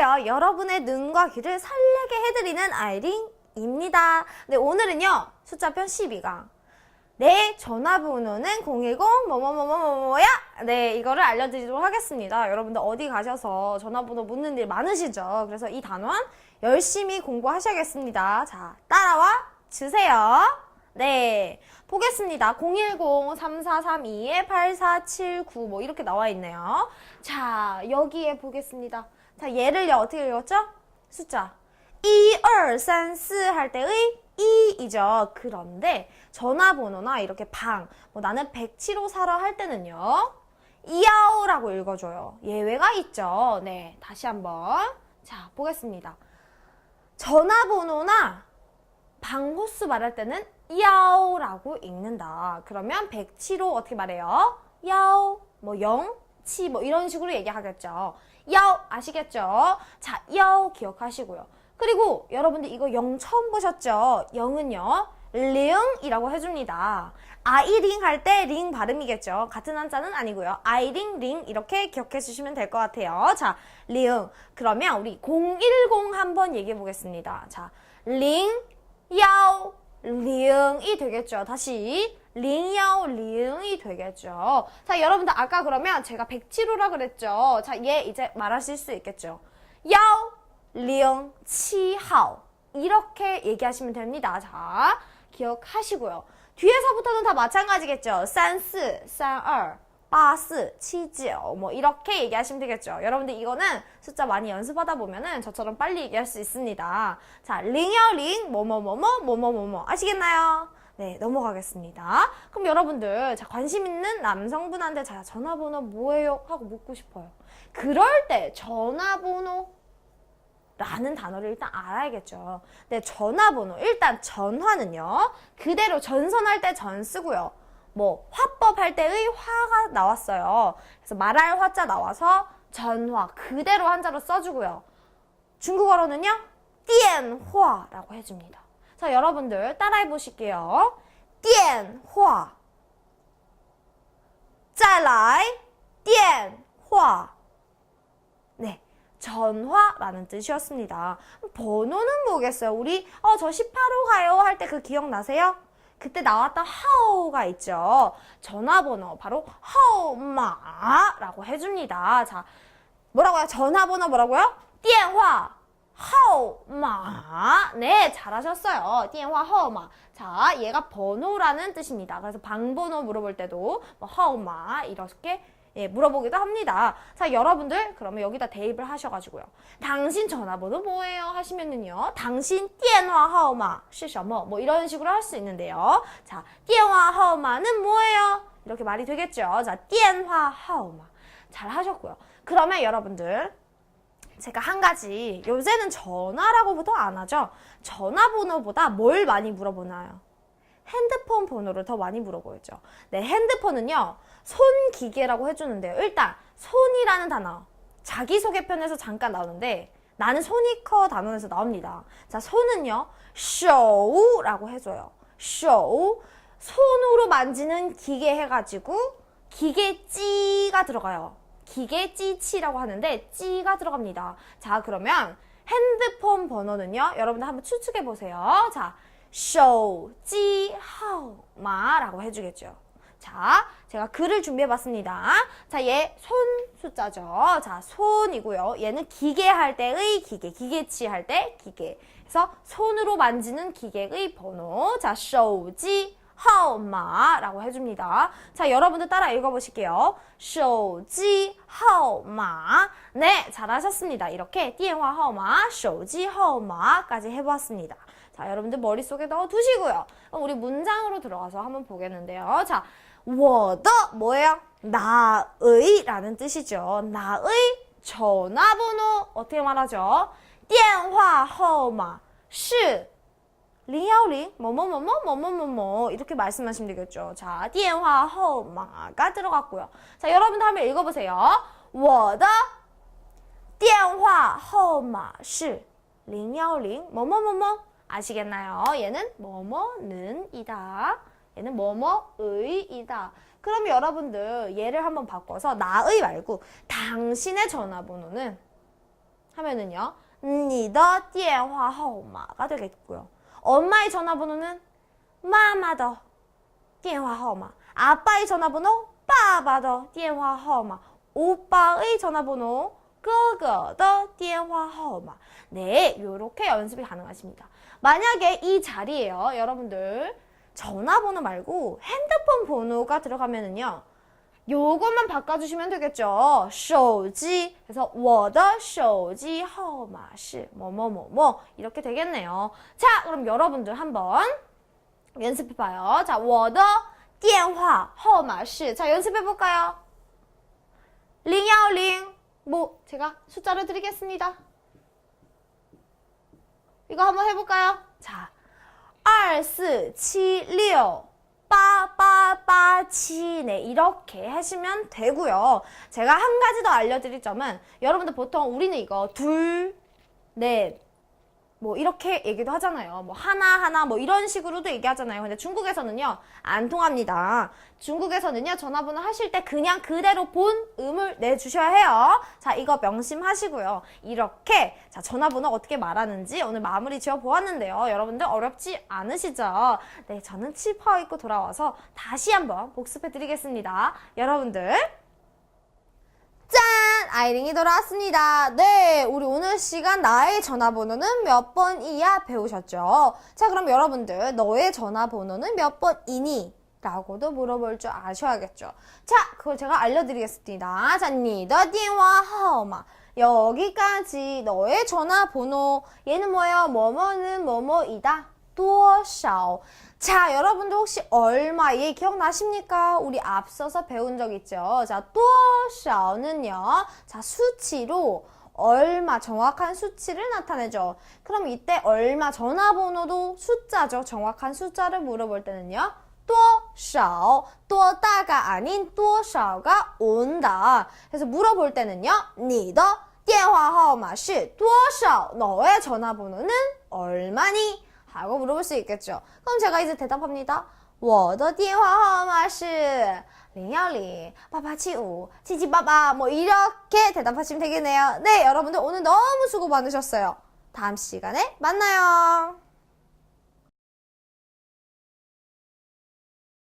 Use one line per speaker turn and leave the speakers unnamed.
여러분의 눈과 귀를 설레게 해드리는 아이린입니다. 네, 오늘은요, 숫자편 12강. 내 전화번호는 010 뭐뭐뭐뭐뭐야? 네, 이거를 알려드리도록 하겠습니다. 여러분들 어디 가셔서 전화번호 묻는 일 많으시죠? 그래서 이 단원 열심히 공부하셔야겠습니다. 자, 따라와 주세요. 네, 보겠습니다. 010-3432-8479 뭐 이렇게 나와 있네요. 자, 여기에 보겠습니다. 자, 얘를요 어떻게 읽었죠? 숫자 1, 2, 3, 4할 때의 2이죠. 그런데 전화번호나 이렇게 방, 뭐 나는 107호 사러 할 때는요. 이야오라고 읽어줘요. 예외가 있죠. 네, 다시 한번. 자, 보겠습니다. 전화번호나 방 호수 말할 때는 야오라고 읽는다. 그러면 107호 어떻게 말해요? 야오, 뭐 0, 치, 뭐 이런 식으로 얘기하겠죠. 야오 아시겠죠? 자, 야오 기억하시고요. 그리고 여러분들 이거 0 처음 보셨죠? 0은요. 링이라고 해줍니다. 아이링 할 때 링 발음이겠죠. 같은 한자는 아니고요. 아이링, 링 이렇게 기억해 주시면 될 것 같아요. 자, 링. 그러면 우리 010 한번 얘기해 보겠습니다. 자, 링, 야오, 링이 되겠죠. 다시 링야오 링이 되겠죠. 자, 여러분들 아까 그러면 제가 107호라 그랬죠. 자, 얘 이제 말하실 수 있겠죠. 야오 링 치하오 이렇게 얘기하시면 됩니다. 자, 기억하시고요. 뒤에서부터는 다 마찬가지겠죠. 3, 4, 3, 2. 아, 바스, 치즈요. 뭐 이렇게 얘기하시면 되겠죠. 여러분들 이거는 숫자 많이 연습하다 보면은 저처럼 빨리 얘기할 수 있습니다. 자, 링어링, 뭐뭐뭐뭐, 뭐뭐뭐뭐. 아시겠나요? 네, 넘어가겠습니다. 그럼 여러분들, 자, 관심 있는 남성분한테 자, 전화번호 뭐예요? 하고 묻고 싶어요. 그럴 때 전화번호 라는 단어를 일단 알아야겠죠. 네, 전화번호, 일단 전화는요, 그대로 전선할 때 전 쓰고요. 뭐 화법 할 때의 화가 나왔어요. 그래서 말할 화자 나와서 전화 그대로 한자로 써주고요. 중국어로는요. 电话라고 해줍니다. 자, 여러분들 따라해 보실게요. 电话再来电话 네. 전화라는 뜻이었습니다. 번호는 뭐겠어요? 우리 어 저 18호 가요 할 때 그 기억나세요? 그때 나왔던 하오가 있죠. 전화번호 바로 하오마라고 해줍니다. 자, 뭐라고요? 전화번호 뭐라고요? 电话 하오마. 네, 잘하셨어요. 电话 하오마. 자, 얘가 번호라는 뜻입니다. 그래서 방번호 물어볼 때도 뭐 하오마 이렇게 예, 물어보기도 합니다. 자, 여러분들 그러면 여기다 대입을 하셔가지고요. 당신 전화번호 뭐예요? 하시면은요. 당신 电话号码是什么? 뭐 이런 식으로 할 수 있는데요. 자, 电话号码는 뭐예요? 이렇게 말이 되겠죠. 자, 电话号码. 잘 하셨고요. 그러면 여러분들 제가 한 가지 요새는 전화라고 보통 안 하죠. 전화번호보다 뭘 많이 물어보나요? 핸드폰 번호를 더 많이 물어보였죠. 네, 핸드폰은요, 손기계라고 해주는데요. 일단, 손이라는 단어, 자기소개편에서 잠깐 나오는데, 나는 손이 커 단원에서 나옵니다. 자, 손은요, 쇼우라고 해줘요. 쇼우. 손으로 만지는 기계 해가지고, 기계찌가 들어가요. 기계찌치라고 하는데, 찌가 들어갑니다. 자, 그러면, 핸드폰 번호는요, 여러분들 한번 추측해 보세요. 자, 手机号码라고 해주겠죠. 자, 제가 글을 준비해봤습니다. 자, 얘 손 숫자죠. 자, 손이고요. 얘는 기계 할 때의 기계, 기계치 할 때 기계. 그래서 손으로 만지는 기계의 번호. 자, 手机号码라고 해줍니다. 자, 여러분들 따라 읽어보실게요. 手机号码 네, 잘하셨습니다. 이렇게 电话号码, 手机号码까지 해보았습니다. 자, 여러분들 머릿속에 넣어 두시고요. 그럼 우리 문장으로 들어가서 한번 보겠는데요. 자, 我的 뭐예요? 나의 라는 뜻이죠. 나의 전화번호 어떻게 말하죠? 电话号码是010 뭐뭐뭐뭐 뭐뭐뭐뭐 이렇게 말씀하시면 되겠죠. 자, 电话号码가 들어갔고요. 자, 여러분들 한번 읽어보세요. 我的电话号码是010 뭐뭐뭐뭐 아시겠나요? 얘는 뭐뭐는 이다. 얘는 뭐뭐의 이다. 그럼 여러분들 얘를 한번 바꿔서 나의 말고 당신의 전화번호는 하면은요. 你的电话号码가 되겠고요. 엄마의 전화번호는 妈妈的电话号码. 아빠의 전화번호 爸爸的电话号码. 오빠의 전화번호 哥哥的电话号码. 네, 요렇게 연습이 가능하십니다. 만약에 이 자리에요, 여러분들 전화번호 말고 핸드폰 번호가 들어가면은요. 요것만 바꿔주시면 되겠죠. 手机 그래서 我的手机号码是 뭐뭐뭐뭐 이렇게 되겠네요. 자, 그럼 여러분들 한번 연습해봐요. 자, 我的电话号码是 자, 연습해볼까요? 010 뭐 제가 숫자를 드리겠습니다. 이거 한번 해볼까요? 자, 2476 8887 네, 이렇게 하시면 되고요. 제가 한 가지 더 알려드릴 점은 여러분들 보통 우리는 이거 둘, 넷, 뭐 이렇게 얘기도 하잖아요. 뭐 하나 하나 뭐 이런 식으로도 얘기하잖아요. 근데 중국에서는요 안 통합니다. 중국에서는요 전화번호 하실 때 그냥 그대로 본 음을 내주셔야 해요. 자 이거 명심하시고요. 이렇게 자 전화번호 어떻게 말하는지 오늘 마무리 지어 보았는데요. 여러분들 어렵지 않으시죠? 네 저는 칠파워 입고 돌아와서 다시 한번 복습해 드리겠습니다. 여러분들 짠! 아이링이 돌아왔습니다. 네, 우리 오늘 시간 나의 전화번호는 몇 번이야 배우셨죠? 자, 그럼 여러분들 너의 전화번호는 몇 번이니? 라고도 물어볼 줄 아셔야겠죠. 자, 그걸 제가 알려드리겠습니다. 자, 니더 디와 하오마. 여기까지 너의 전화번호 얘는 뭐예요? 뭐뭐는 뭐뭐이다. 多少 자, 여러분들 혹시 얼마 얘 기억나십니까? 우리 앞서서 배운 적 있죠? 자, 多少는요. 자, 수치로 얼마 정확한 수치를 나타내죠. 그럼 이때 얼마 전화번호도 숫자죠. 정확한 숫자를 물어볼 때는요. 多少 多大가 아닌 多少가 온다. 그래서 물어볼 때는요. 你的电话号码是多少 너의 전화번호는 얼마니? 하고 물어볼 수 있겠죠. 그럼 제가 이제 대답합니다. 我的电话号码是010 8875 7788 뭐 이렇게 대답하시면 되겠네요. 네, 여러분들 오늘 너무 수고 많으셨어요. 다음 시간에 만나요.